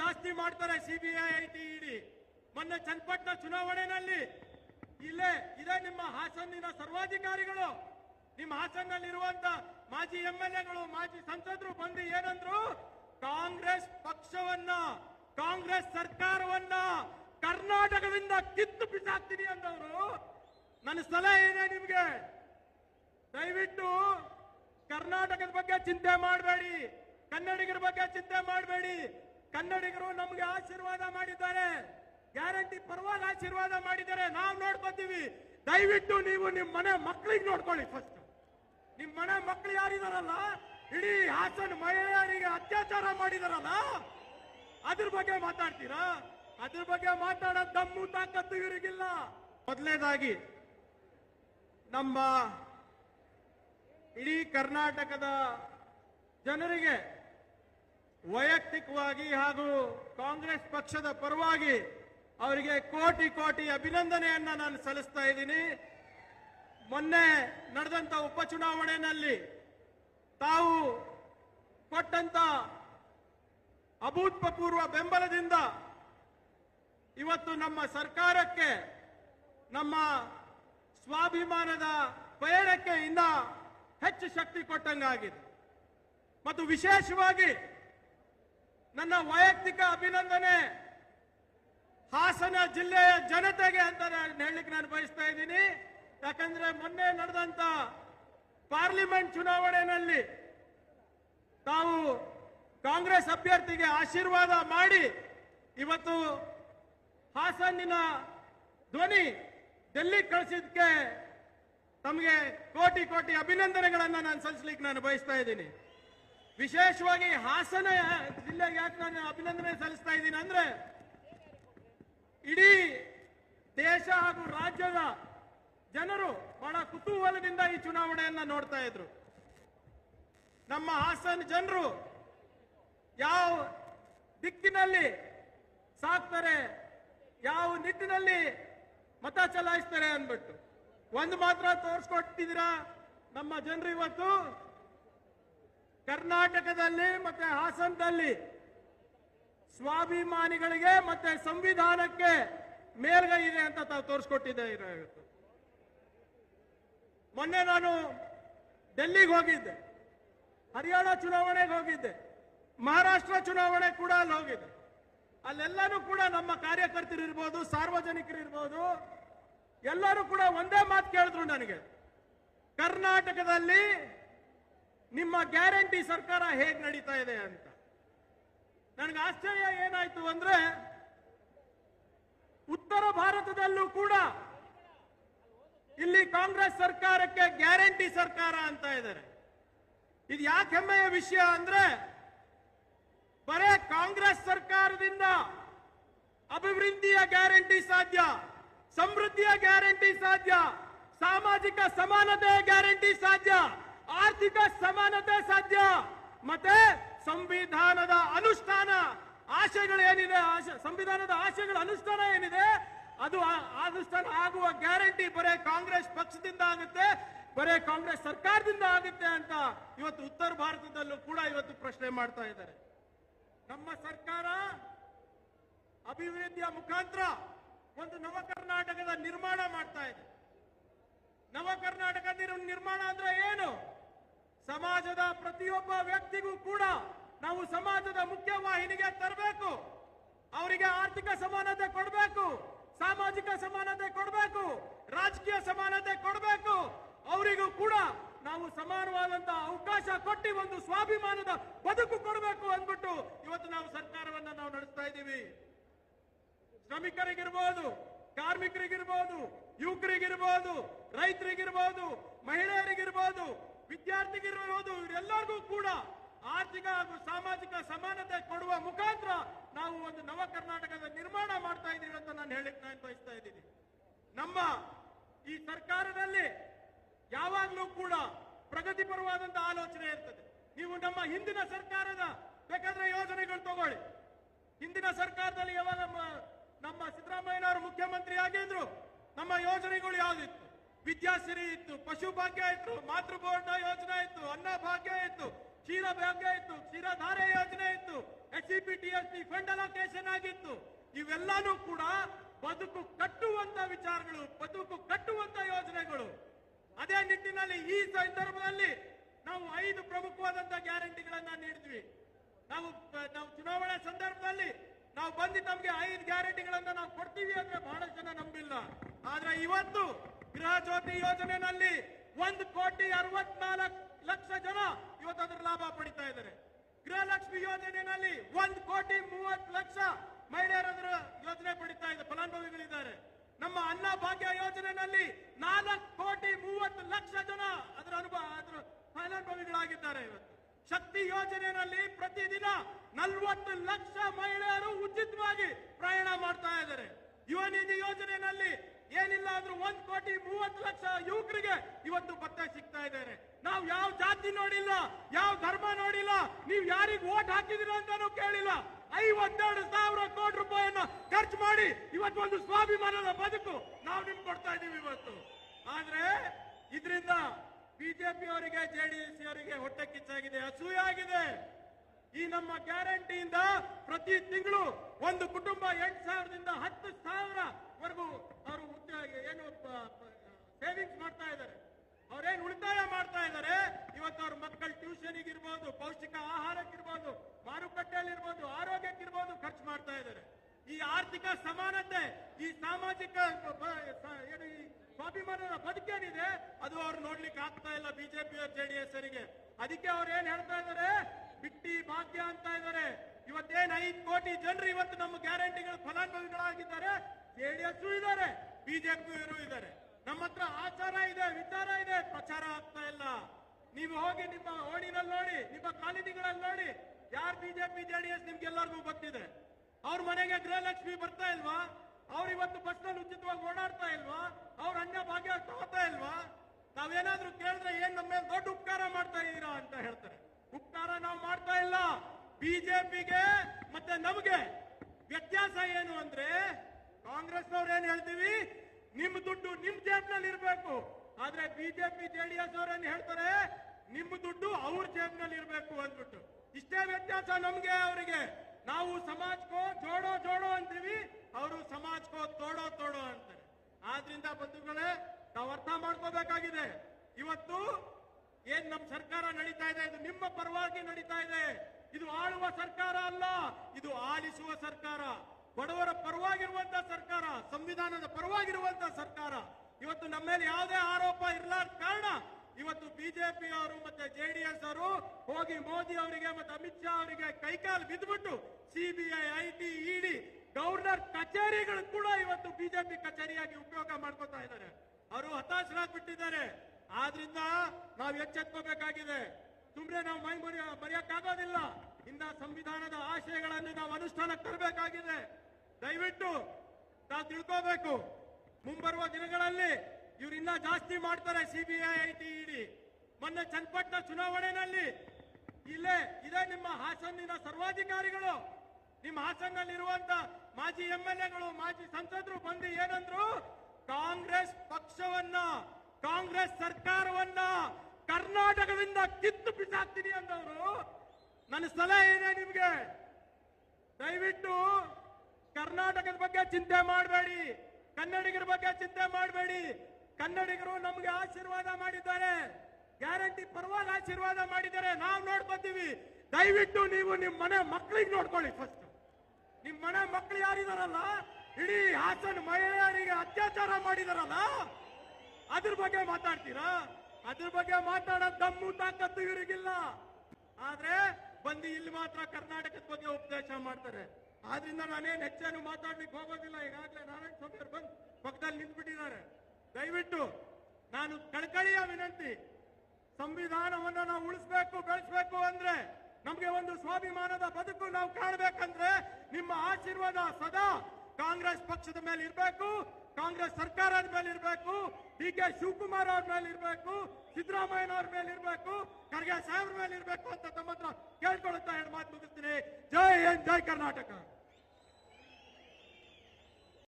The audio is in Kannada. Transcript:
ಜಾಸ್ತಿ ಮಾಡ್ತಾರೆ ಸಿಬಿಐ ಐಟಿ ಇಡಿ ಮೊನ್ನೆ ಚನ್ನಪಟ್ಟಣ ಚುನಾವಣೆಯಲ್ಲಿ ಇಲ್ಲೇ ಇದೇ ನಿಮ್ಮ ಹಾಸನ್ನಿನ ಸರ್ವಾಧಿಕಾರಿಗಳು. ನಿಮ್ಮ ಹಾಸನ್ನಲ್ಲಿರುವಂತ ಮಾಜಿ ಎಂ ಎಲ್ ಎಗಳು, ಮಾಜಿ ಸಂಸದರು ಬಂದು ಏನಂದ್ರು, ಕಾಂಗ್ರೆಸ್ ಪಕ್ಷವನ್ನ, ಕಾಂಗ್ರೆಸ್ ಸರ್ಕಾರವನ್ನ ಕರ್ನಾಟಕದಿಂದ ಕಿತ್ತು ಬಿಸಾಕ್ತೀನಿ ಅಂದವರು. ನನ್ನ ಸಲಹೆ ಏನೇ ನಿಮ್ಗೆ. ದಯವಿಟ್ಟು ಕರ್ನಾಟಕದ ಬಗ್ಗೆ ಚಿಂತೆ ಮಾಡಬೇಡಿ. ಕನ್ನಡಿಗರ ಬಗ್ಗೆ ಚಿಂತೆ ಮಾಡಬೇಡಿ. ಕನ್ನಡಿಗರು ನಮಗೆ ಆಶೀರ್ವಾದ ಮಾಡಿದ್ದಾರೆ. ಗ್ಯಾರಂಟಿ ಪರವಾಗಿ ಆಶೀರ್ವಾದ ಮಾಡಿದ್ದಾರೆ. ನಾವು ನೋಡ್ಕೊತೀವಿ. ದಯವಿಟ್ಟು ನೀವು ನಿಮ್ಮ ಮನೆ ಮಕ್ಕಳಿಗೆ ನೋಡ್ಕೊಳ್ಳಿ ಫಸ್ಟ್ ನಿಮ್ಮ ಮನೆ ಮಕ್ಕಳು ಯಾರಿದಾರಲ್ಲ? ಇಡೀ ಹಾಸನ ಮಹಿಳೆಯರಿಗೆ ಅತ್ಯಾಚಾರ ಮಾಡಿದಾರಲ್ಲ? ಅದ್ರ ಬಗ್ಗೆ ಮಾತಾಡ್ತೀರಾ? ಅದ್ರ ಬಗ್ಗೆ ಮಾತಾಡೋ ದಮ್ಮು ತಾಕತ್ತು ಇವರಿಗಿಲ್ಲ. ಮೊದಲನೇದಾಗಿ ನಮ್ಮ ಇಡೀ ಕರ್ನಾಟಕದ ಜನರಿಗೆ ವೈಯಕ್ತಿಕವಾಗಿ ಹಾಗೂ ಕಾಂಗ್ರೆಸ್ ಪಕ್ಷದ ಪರವಾಗಿ ಅವರಿಗೆ ಕೋಟಿ ಕೋಟಿ ಅಭಿನಂದನೆಯನ್ನ ನಾನು ಸಲ್ಲಿಸ್ತಾ ಇದ್ದೀನಿ. ಮೊನ್ನೆ ನಡೆದಂತ ಉಪಚುನಾವಣೆಯಲ್ಲಿ ತಾವು ಕೊಟ್ಟಂತ ಅಭೂತಪೂರ್ವ ಬೆಂಬಲದಿಂದ ಇವತ್ತು ನಮ್ಮ ಸರ್ಕಾರಕ್ಕೆ, ನಮ್ಮ ಸ್ವಾಭಿಮಾನದ ಪಯಣಕ್ಕೆ ಇನ್ನ ಹೆಚ್ಚು ಶಕ್ತಿ ಕೊಟ್ಟಂಗಾಗಿದೆ. ಮತ್ತು ವಿಶೇಷವಾಗಿ ನನ್ನ ವೈಯಕ್ತಿಕ ಅಭಿನಂದನೆ ಹಾಸನ ಜಿಲ್ಲೆಯ ಜನತೆಗೆ ಅಂತ ನಾನು ಹೇಳಲಿಕ್ಕೆ ನಾನು ಬಯಸ್ತಾ ಇದ್ದೀನಿ. ಯಾಕಂದ್ರೆ ಮೊನ್ನೆ ನಡೆದಂತ ಪಾರ್ಲಿಮೆಂಟ್ ಚುನಾವಣೆಯಲ್ಲಿ ತಾವು ಕಾಂಗ್ರೆಸ್ ಅಭ್ಯರ್ಥಿಗೆ ಆಶೀರ್ವಾದ ಮಾಡಿ ಇವತ್ತು ಹಾಸನಿನ ಧ್ವನಿ ಡೆಲ್ಲಿ ಕಳಿಸಿದ್ದಕ್ಕೆ ತಮಗೆ ಕೋಟಿ ಕೋಟಿ ಅಭಿನಂದನೆಗಳನ್ನು ನಾನು ಸಲ್ಲಿಸಲಿಕ್ಕೆ ನಾನು ಬಯಸ್ತಾ ಇದ್ದೀನಿ. ವಿಶೇಷವಾಗಿ ಹಾಸನ ಜಿಲ್ಲೆಗೆ ಯಾಕೆ ನಾನು ಅಭಿನಂದನೆ ಸಲ್ಲಿಸ್ತಾ ಇದ್ದೀನಿ ಅಂದ್ರೆ ಇಡೀ ದೇಶ ಹಾಗೂ ರಾಜ್ಯದ ಜನರು ಬಹಳ ಕುತೂಹಲದಿಂದ ಈ ಚುನಾವಣೆಯನ್ನ ನೋಡ್ತಾ ಇದ್ರು. ನಮ್ಮ ಹಾಸನ ಜನರು ಯಾವ ದಿಕ್ಕಿನಲ್ಲಿ ಸಾಕ್ತಾರೆ, ಯಾವ ನಿಟ್ಟಿನಲ್ಲಿ ಮತ ಚಲಾಯಿಸ್ತಾರೆ ಅಂದ್ಬಿಟ್ಟು. ಒಂದು ಮಾತ್ರ ತೋರಿಸ್ಕೊಟ್ಟಿದ್ದೀರಾ ನಮ್ಮ ಜನರು ಇವತ್ತು? ಕರ್ನಾಟಕದಲ್ಲಿ ಮತ್ತೆ ಹಾಸನದಲ್ಲಿ ಸ್ವಾಭಿಮಾನಿಗಳಿಗೆ ಮತ್ತೆ ಸಂವಿಧಾನಕ್ಕೆ ಮೇಲ್ಗೈ ಇದೆ ಅಂತ ತಾವು ತೋರಿಸ್ಕೊಟ್ಟಿದ್ದೆ ಮೊನ್ನೆ ನಾನು ಡೆಲ್ಲಿಗೆ ಹೋಗಿದ್ದೆ. ಹರಿಯಾಣ ಚುನಾವಣೆಗೆ ಹೋಗಿದ್ದೆ. ಮಹಾರಾಷ್ಟ್ರ ಚುನಾವಣೆ ಕೂಡ ಅಲ್ಲಿ ಹೋಗಿದ್ದೆ ಅಲ್ಲೆಲ್ಲರೂ ಕೂಡ ನಮ್ಮ ಕಾರ್ಯಕರ್ತರು ಇರ್ಬೋದು, ಸಾರ್ವಜನಿಕರು ಇರ್ಬೋದು, ಎಲ್ಲರೂ ಕೂಡ ಒಂದೇ ಮಾತು ಕೇಳಿದ್ರು ನನಗೆ. ಕರ್ನಾಟಕದಲ್ಲಿ ನಿಮ್ಮ ಗ್ಯಾರಂಟಿ ಸರ್ಕಾರ ಹೇಗೆ ನಡೀತಾ ಇದೆ ಅಂತ. ನನಗೆ ಆಶ್ಚರ್ಯ ಏನಾಯ್ತು ಅಂದ್ರೆ, ಉತ್ತರ ಭಾರತದಲ್ಲೂ ಕೂಡ ಇಲ್ಲಿ ಕಾಂಗ್ರೆಸ್ ಸರ್ಕಾರಕ್ಕೆ ಗ್ಯಾರಂಟಿ ಸರ್ಕಾರ ಅಂತ ಇದ್ದಾರೆ ಇದು ಯಾಕೆ ಹೆಮ್ಮೆಯ ವಿಷಯ ಅಂದ್ರೆ, ಬರೇ ಕಾಂಗ್ರೆಸ್ ಸರ್ಕಾರದಿಂದ ಅಭಿವೃದ್ಧಿಯ ಗ್ಯಾರಂಟಿ ಸಾಧ್ಯ, ಸಮೃದ್ಧಿಯ ಗ್ಯಾರಂಟಿ ಸಾಧ್ಯ, ಸಾಮಾಜಿಕ ಸಮಾನತೆಯ ಗ್ಯಾರಂಟಿ ಸಾಧ್ಯ ಆರ್ಥಿಕ ಸಮಾನತೆ ಸಾಧ್ಯ. ಮತ್ತೆ ಸಂವಿಧಾನದ ಅನುಷ್ಠಾನ. ಆಶಯಗಳು ಏನಿದೆ? ಸಂವಿಧಾನದ ಆಶಯಗಳ ಅನುಷ್ಠಾನ ಏನಿದೆ? ಅದು ಅನುಷ್ಠಾನ ಆಗುವ ಗ್ಯಾರಂಟಿ ಬರೇ ಕಾಂಗ್ರೆಸ್ ಪಕ್ಷದಿಂದ ಆಗುತ್ತೆ, ಬರೇ ಕಾಂಗ್ರೆಸ್ ಸರ್ಕಾರದಿಂದ ಆಗುತ್ತೆ ಅಂತ ಇವತ್ತು ಉತ್ತರ ಭಾರತದಲ್ಲೂ ಕೂಡ ಇವತ್ತು ಪ್ರಶ್ನೆ ಮಾಡ್ತಾ ಇದ್ದಾರೆ. ನಮ್ಮ ಸರ್ಕಾರ ಅಭಿವೃದ್ಧಿಯ ಮುಖಾಂತರ ಒಂದು ನವ ಕರ್ನಾಟಕದ ನಿರ್ಮಾಣ ಮಾಡ್ತಾ ಇದೆ. ನವ ಕರ್ನಾಟಕ ನಿರ್ಮಾಣ ಅಂದ್ರೆ ಏನು? ಸಮಾಜದ ಪ್ರತಿಯೊಬ್ಬ ವ್ಯಕ್ತಿಗೂ ಕೂಡ ನಾವು ಸಮಾಜದ ಮುಖ್ಯ ವಾಹಿನಿಗೆ ತರಬೇಕು. ಅವರಿಗೆ ಆರ್ಥಿಕ ಸಮಾನತೆ ಕೊಡಬೇಕು, ಸಾಮಾಜಿಕ ಸಮಾನತೆ ಕೊಡಬೇಕು, ರಾಜಕೀಯ ಸಮಾನತೆ ಕೊಡಬೇಕು. ಅವರಿಗೂ ಕೂಡ ನಾವು ಸಮಾನವಾದಂತಹ ಅವಕಾಶ ಕೊಟ್ಟು ಒಂದು ಸ್ವಾಭಿಮಾನದ ಬದುಕು ಕೊಡಬೇಕು ಅಂದ್ಬಿಟ್ಟು ಇವತ್ತು ನಾವು ಸರ್ಕಾರವನ್ನ ನಾವು ನಡೆಸ್ತಾ ಇದ್ದೀವಿ. ಶ್ರಮಿಕರಿಗಿರ್ಬೋದು, ಕಾರ್ಮಿಕರಿಗಿರ್ಬೋದು, ಯುವಕರಿಗಿರ್ಬೋದು, ರೈತರಿಗಿರ್ಬೋದು, ಮಹಿಳೆಯರಿಗಿರ್ಬೋದು ವಿದ್ಯಾರ್ಥಿಗಿರ್ಬೋದು ಇವರೆಲ್ಲರಿಗೂ ಕೂಡ ಆರ್ಥಿಕ ಹಾಗೂ ಸಾಮಾಜಿಕ ಸಮಾನತೆ ಕೊಡುವ ಮುಖಾಂತರ ನಾವು ಒಂದು ನವ ಕರ್ನಾಟಕದ ನಿರ್ಮಾಣ ಮಾಡ್ತಾ ಇದ್ದೀವಿ ಅಂತ ನಾನು ಹೇಳಿಕ್ ನಾನು ಬಯಸ್ತಾ ಇದ್ದೀನಿ. ನಮ್ಮ ಈ ಸರ್ಕಾರದಲ್ಲಿ ಯಾವಾಗಲೂ ಕೂಡ ಪ್ರಗತಿಪರವಾದಂತಹ ಆಲೋಚನೆ ಇರ್ತದೆ. ನೀವು ನಮ್ಮ ಹಿಂದಿನ ಸರ್ಕಾರದ ಬೇಕಾದ್ರೆ ಯೋಜನೆಗಳು ತಗೊಳ್ಳಿ. ಹಿಂದಿನ ಸರ್ಕಾರದಲ್ಲಿ ಯಾವಾಗ ನಮ್ಮ ನಮ್ಮ ಸಿದ್ದರಾಮಯ್ಯನವರು ಮುಖ್ಯಮಂತ್ರಿ ಆಗಿದ್ರು, ನಮ್ಮ ಯೋಜನೆಗಳು ಯಾವ್ದಿತ್ತು? ವಿದ್ಯಾಸಿರಿ ಇತ್ತು, ಪಶು ಭಾಗ್ಯ ಇತ್ತು ಮಾತೃಪೂರ್ಣ ಯೋಜನೆ ಇತ್ತು, ಅನ್ನ ಭಾಗ್ಯ ಇತ್ತು, ಕ್ಷೀರ ಭಾಗ್ಯ ಇತ್ತು, ಕ್ಷೀರಧಾರೆ ಯೋಜನೆ ಇತ್ತು S C P T S fund allocation ಆಗಿತ್ತು. ಇವೆಲ್ಲಾನು ಕೂಡ ಬದುಕು ಕಟ್ಟುವಂತ ವಿಚಾರಗಳು, ಬದುಕು ಕಟ್ಟುವಂತ ಯೋಜನೆಗಳು. ಅದೇ ನಿಟ್ಟಿನಲ್ಲಿ ಈ ಸಂದರ್ಭದಲ್ಲಿ ನಾವು ಐದು ಪ್ರಮುಖವಾದಂತ ಗ್ಯಾರಂಟಿಗಳನ್ನ ನೀಡಿದ್ವಿ. ನಾವು ನಾವು ಚುನಾವಣೆ ಸಂದರ್ಭದಲ್ಲಿ ನಾವು ಬಂದು ನಮ್ಗೆ ಐದು ಗ್ಯಾರಂಟಿಗಳನ್ನ ನಾವು ಕೊಡ್ತೀವಿ ಅಂದ್ರೆ ಬಹಳಷ್ಟು ಜನ ನಂಬಿಲ್ಲ. ಆದ್ರೆ ಇವತ್ತು ಗೃಹ ಜ್ಯೋತಿ ಯೋಜನೆಯಲ್ಲಿ ಒಂದು ಕೋಟಿ ಅರವತ್ನಾಲ್ಕು ಲಕ್ಷ ಜನ ಇವತ್ತು ಅದರ ಲಾಭ ಪಡಿತಾ ಇದ್ದಾರೆ. ಗೃಹಲಕ್ಷ್ಮಿ ಯೋಜನೆಯಲ್ಲಿ ಒಂದು ಕೋಟಿ ಮೂವತ್ತು ಲಕ್ಷ ಮಹಿಳೆಯರ ಯೋಜನೆ ಪಡಿತಾ ಇದೆ, ಫಲಾನುಭವಿಗಳಿದ್ದಾರೆ. ನಮ್ಮ ಅನ್ನ ಭಾಗ್ಯ ಯೋಜನೆಯಲ್ಲಿ ನಾಲ್ಕು ಕೋಟಿ ಮೂವತ್ತು ಲಕ್ಷ ಜನ ಅದರ ಅನುಭವ ಅದರ ಫಲಾನುಭವಿಗಳಾಗಿದ್ದಾರೆ ಇವತ್ತು. ಶಕ್ತಿ ಯೋಜನೆಯಲ್ಲಿ ಪ್ರತಿದಿನ ನಲವತ್ತು ಲಕ್ಷ ಮಹಿಳೆಯರು ಉಚಿತವಾಗಿ ಪ್ರಯಾಣ ಮಾಡ್ತಾ ಇದ್ದಾರೆ ಯುವ ನಿಧಿ ಯೋಜನೆಯಲ್ಲಿ ಅಂದ್ರೂ ಒಂದ್ ಕೋಟಿ ಮೂವತ್ತು ಲಕ್ಷ ಯುವಕರಿಗೆ ಇವತ್ತು ಭತ್ತ ಸಿಗ್ತಾ ಇದ್ದಾರೆ ನಾವು ಯಾವ ಜಾತಿ ನೋಡಿಲ್ಲ, ಯಾವ ಧರ್ಮ ನೋಡಿಲ್ಲ, ನೀವು ಯಾರಿಗೆ ಓಟ್ ಹಾಕಿದಿರ ಅಂತಾನೂ ಕೇಳಿಲ್ಲ. ಐವತ್ತೆರಡು ಸಾವಿರ ಕೋಟಿ ರೂಪಾಯಿಯನ್ನ ಖರ್ಚು ಮಾಡಿ ಇವತ್ತು ಒಂದು ಸ್ವಾಭಿಮಾನದ ಬದುಕು ನಾವು ನಿಮ್ಗೆ ಕೊಡ್ತಾ ಇದೀವಿ ಇವತ್ತು. ಆದ್ರೆ ಇದರಿಂದ ಬಿಜೆಪಿ ಅವರಿಗೆ ಜೆಡಿಎಸ್ ಅವರಿಗೆ ಹೊಟ್ಟೆ ಕಿಚ್ಚಾಗಿದೆ, ಅಸೂಯ ಆಗಿದೆ. ಈ ನಮ್ಮ ಗ್ಯಾರಂಟಿಯಿಂದ ಪ್ರತಿ ತಿಂಗಳು ಒಂದು ಕುಟುಂಬ ಎಂಟು ಸಾವಿರದಿಂದ ಹತ್ತು ಸಾವಿರ ವರೆಗೂ ಅವರು ಉದ್ಯೋಗ ಏನು ಸೇವಿಂಗ್ಸ್ ಮಾಡ್ತಾ ಇದ್ದಾರೆ. ಅವ್ರೇನ್ ಉಳಿತಾಯ ಮಾಡ್ತಾ ಇದ್ದಾರೆ, ಇವತ್ತು ಅವ್ರ ಮಕ್ಕಳ ಟ್ಯೂಷನ್ ಇರ್ಬೋದು ಪೌಷ್ಟಿಕ ಆಹಾರಕ್ಕಿರ್ಬೋದು, ಮಾರುಕಟ್ಟೆಯಲ್ಲಿರ್ಬೋದು, ಆರೋಗ್ಯಕ್ಕಿರ್ಬೋದು ಖರ್ಚು ಮಾಡ್ತಾ ಇದ್ದಾರೆ. ಈ ಆರ್ಥಿಕ ಸಮಾನತೆ, ಈ ಸಾಮಾಜಿಕ ಏನು ಈ ಸ್ವಾಭಿಮಾನದ ಬದುಕೇನಿದೆ, ಅದು ಅವ್ರು ನೋಡ್ಲಿಕ್ಕೆ ಆಗ್ತಾ ಇಲ್ಲ ಬಿಜೆಪಿ ಜೆಡಿಎಸ್ ಅವರಿಗೆ. ಅದಕ್ಕೆ ಅವ್ರು ಏನ್ ಹೇಳ್ತಾ ಇದ್ದಾರೆ? ಬಿಟ್ಟಿ ಭಾಗ್ಯ ಅಂತ ಇದ್ದಾರೆ. ಇವತ್ತೇನ್ ಐದು ಕೋಟಿ ಜನರು ಇವತ್ತು ನಮ್ಮ ಗ್ಯಾರಂಟಿಗಳು, ಫಲಾನುಭವಿಗಳಾಗಿದ್ದಾರೆ. ಜೆಡಿಎಸ್ ಇದ್ದಾರೆ. ಬಿಜೆಪಿಯವರು ಇದ್ದಾರೆ. ನಮ್ಮ ಹತ್ರ ಆಚಾರ ಇದೆ, ವಿಚಾರ ಇದೆ, ಪ್ರಚಾರ ಆಗ್ತಾ ಇಲ್ಲ. ನೀವು ಹೋಗಿ ನಿಮ್ಮ ಓಣಿನಲ್ಲಿ ನೋಡಿ, ನಿಮ್ಮ ಕಾಲೋನಿಗಳಲ್ಲಿ ನೋಡಿ, ಯಾರು ಬಿಜೆಪಿ ಜೆಡಿಎಸ್ ನಿಮ್ಗೆಲ್ಲರಿಗೂ ಗೊತ್ತಿದೆ. ಅವ್ರ ಮನೆಗೆ ಗೃಹಲಕ್ಷ್ಮಿ ಬರ್ತಾ ಇಲ್ವಾ? ಅವ್ರು ಇವತ್ತು ಬಸ್ನಲ್ಲಿ ಉಚಿತವಾಗಿ ಓಡಾಡ್ತಾ ಇಲ್ವಾ? ಅವ್ರ ಅನ್ನ ಭಾಗ್ಯ ತಗೋತಾ ಇಲ್ವಾ? ನಾವೇನಾದ್ರೂ ಕೇಳಿದ್ರೆ ಏನ್ ನಮ್ಮ ಮೇಲೆ ದೊಡ್ಡ ಉಪಕಾರ ಮಾಡ್ತಾ ಇದ್ದೀರಾ ಅಂತ ಹೇಳ್ತಾರೆ. ಉಪಕಾರ ನಾವು ಮಾಡ್ತಾ ಇಲ್ಲ. ಬಿಜೆಪಿಗೆ ಮತ್ತೆ ನಮಗೆ ವ್ಯತ್ಯಾಸ ಏನು ಅಂದ್ರೆ ಕಾಂಗ್ರೆಸ್ನವ್ರು ಏನ್ ಹೇಳ್ತೀವಿ? ನಿಮ್ ದುಡ್ಡು ನಿಮ್ ಜೇಬ್ನಲ್ಲಿ ಇರಬೇಕು. ಆದ್ರೆ ಬಿಜೆಪಿ, ಜೆಡಿಎಸ್ ಅವ್ರೇನ್ ಹೇಳ್ತಾರೆ? ನಿಮ್ ದುಡ್ಡು ಅವ್ರ ಜೇಬ್ನಲ್ಲಿ ಇರಬೇಕು ಅಂದ್ಬಿಟ್ಟು. ಇಷ್ಟೇ ವ್ಯತ್ಯಾಸ ನಮ್ಗೆ ಅವರಿಗೆ. ನಾವು ಸಮಾಜಕ್ಕೋ ಜೋಡೋ ಜೋಡೋ ಅಂತೀವಿ, ಅವರು ಸಮಾಜಕ್ಕೋ ತೋಡೋ ತೋಡೋ ಅಂತಾರೆ. ಆದ್ರಿಂದ ಬಂಧುಗಳೇ, ನಾವು ಅರ್ಥ ಮಾಡ್ಕೋಬೇಕಾಗಿದೆ. ಇವತ್ತು ಏನ್ ನಮ್ ಸರ್ಕಾರ ನಡೀತಾ ಇದೆ, ಇದು ನಿಮ್ಮ ಪರವಾಗಿ ನಡೀತಾ ಇದೆ. ಇದು ಆಳುವ ಸರ್ಕಾರ ಅಲ್ಲ, ಇದು ಆಲಿಸುವ ಸರ್ಕಾರ. ಬಡವರ ಪರವಾಗಿರುವಂತಹ ಸರ್ಕಾರ, ಸಂವಿಧಾನದ ಪರವಾಗಿರುವಂತಹ ಸರ್ಕಾರ. ಇವತ್ತು ನಮ್ಮ ಮೇಲೆ ಯಾವುದೇ ಆರೋಪ ಇರಲಾರ ಕಾರಣ ಇವತ್ತು ಬಿಜೆಪಿ ಅವರು ಮತ್ತೆ ಜೆಡಿಎಸ್ ಅವರು ಹೋಗಿ ಮೋದಿ ಅವರಿಗೆ ಮತ್ತೆ ಅಮಿತ್ ಶಾ ಅವರಿಗೆ ಕೈಕಾಲು ಬಿದ್ದುಬಿಟ್ಟು ಸಿಬಿಐ, ಐಟಿ, ಇಡಿ, ಗವರ್ನರ್ ಕಚೇರಿಗಳು ಕೂಡ ಇವತ್ತು ಬಿಜೆಪಿ ಕಚೇರಿಯಾಗಿ ಉಪಯೋಗ ಮಾಡ್ಕೋತಾ ಇದ್ದಾರೆ. ಅವರು ಹತಾಶರಾಗ್ಬಿಟ್ಟಿದ್ದಾರೆ. ಆದ್ರಿಂದ ನಾವು ಎಚ್ಚೆತ್ಕೋಬೇಕಾಗಿದೆ. ಸುಮ್ಮನೆ ನಾವು ಮೈ ಮರಿಯ, ಮರೆಯಕ್ಕಾಗೋದಿಲ್ಲ. ಇಂದ ಸಂವಿಧಾನದ ಆಶಯಗಳನ್ನು ನಾವು ಅನುಷ್ಠಾನಕ್ಕೆ ತರಬೇಕಾಗಿದೆ. ದಯವಿಟ್ಟು ತಾವು ತಿಳ್ಕೋಬೇಕು. ಮುಂಬರುವ ದಿನಗಳಲ್ಲಿ ಇವ್ರು ಇನ್ನ ಜಾಸ್ತಿ ಮಾಡ್ತಾರೆ ಸಿಬಿಐ ಐಟಿ ಇಡಿ ಮೊನ್ನೆ ಚನ್ನಪಟ್ಟಣ ಚುನಾವಣೆಯಲ್ಲಿ ಇಲ್ಲೇ ಇದೇ ನಿಮ್ಮ ಹಾಸನ್ನಿನ ಸರ್ವಾಧಿಕಾರಿಗಳು. ನಿಮ್ಮ ಹಾಸನ್ನಲ್ಲಿರುವಂತ ಮಾಜಿ ಎಂ ಎಲ್ ಎಗಳು, ಮಾಜಿ ಸಂಸದರು ಬಂದು ಏನಂದ್ರು, ಕಾಂಗ್ರೆಸ್ ಪಕ್ಷವನ್ನ, ಕಾಂಗ್ರೆಸ್ ಸರ್ಕಾರವನ್ನ ಕರ್ನಾಟಕದಿಂದ ಕಿತ್ತು ಬಿಸಾಕ್ತೀನಿ ಅಂದವರು. ನನ್ನ ಸಲಹೆ ಏನೇ ನಿಮ್ಗೆ? ದಯವಿಟ್ಟು ಕರ್ನಾಟಕದ ಬಗ್ಗೆ ಚಿಂತೆ ಮಾಡಬೇಡಿ. ಕನ್ನಡಿಗರ ಬಗ್ಗೆ ಚಿಂತೆ ಮಾಡಬೇಡಿ. ಕನ್ನಡಿಗರು ನಮ್ಗೆ ಆಶೀರ್ವಾದ ಮಾಡಿದ್ದಾರೆ. ಗ್ಯಾರಂಟಿ ಪರವಾಗಿ ಆಶೀರ್ವಾದ ಮಾಡಿದ್ದಾರೆ. ನಾವು ನೋಡ್ಕೊತೀವಿ. ದಯವಿಟ್ಟು ನೀವು ನಿಮ್ಮ ಮನೆ ಮಕ್ಕಳಿಗೆ ನೋಡ್ಕೊಳ್ಳಿ ಫಸ್ಟ್ ನಿಮ್ಮ ಮನೆ ಮಕ್ಕಳು ಯಾರಿದಾರಲ್ಲ? ಇಡೀ ಹಾಸನ ಮಹಿಳೆಯರಿಗೆ ಅತ್ಯಾಚಾರ ಮಾಡಿದಾರಲ್ಲ? ಅದ್ರ ಬಗ್ಗೆ ಮಾತಾಡ್ತೀರಾ? ಅದ್ರ ಬಗ್ಗೆ ಮಾತಾಡೋ ದಮ್ಮು ತಾಕತ್ತು ಇವರಿಗಿಲ್ಲ. ಬಂದು ಇಲ್ಲಿ ಮಾತ್ರ ಕರ್ನಾಟಕದ ಬಗ್ಗೆ ಉಪದೇಶ ಮಾಡ್ತಾರೆ. ಆದ್ರಿಂದ ನಾನೇನು ಹೆಚ್ಚೇನು ಮಾತಾಡ್ಲಿಕ್ಕೆ ಹೋಗೋದಿಲ್ಲ. ಈಗಾಗಲೇ ನಾರಾಯಣ ಸ್ವಾಮಿ ಅವ್ರು ಬಂದು ಪಕ್ಕದಲ್ಲಿ ನಿಂತ್ಬಿಟ್ಟಿದ್ದಾರೆ. ದಯವಿಟ್ಟು ನಾನು ಕಳಕಳಿಯ ವಿನಂತಿ, ಸಂವಿಧಾನವನ್ನು ನಾವು ಉಳಿಸ್ಬೇಕು, ಬೆಳೆಸ್ಬೇಕು ಅಂದ್ರೆ ನಮ್ಗೆ ಒಂದು ಸ್ವಾಭಿಮಾನದ ಬದುಕು ನಾವು ಕಾಣಬೇಕಂದ್ರೆ ನಿಮ್ಮ ಆಶೀರ್ವಾದ ಸದಾ ಕಾಂಗ್ರೆಸ್ ಪಕ್ಷದ ಮೇಲೆ ಇರಬೇಕು. ಕಾಂಗ್ರೆಸ್ ಸರ್ಕಾರದ ಮೇಲೆ ಇರಬೇಕು ಡಿ ಕೆ ಶಿವಕುಮಾರ್ ಅವ್ರ ಮೇಲೆ ಇರಬೇಕು ಸಿದ್ದರಾಮಯ್ಯನವ್ರ ಮೇಲೆ ಇರಬೇಕು ಖರ್ಗೆ ಸಾಹೇಬ್ರ ಮೇಲೆ ಇರಬೇಕು ಅಂತ ತಮ್ಮ ಹತ್ರ ಕೇಳ್ಕೊಳುತ್ತಾ ಎರಡು ಮಾತು ಮುಗಿಸ್ತೀನಿ. ಜೈ ಹಿಂದ್, ಜೈ ಕರ್ನಾಟಕ.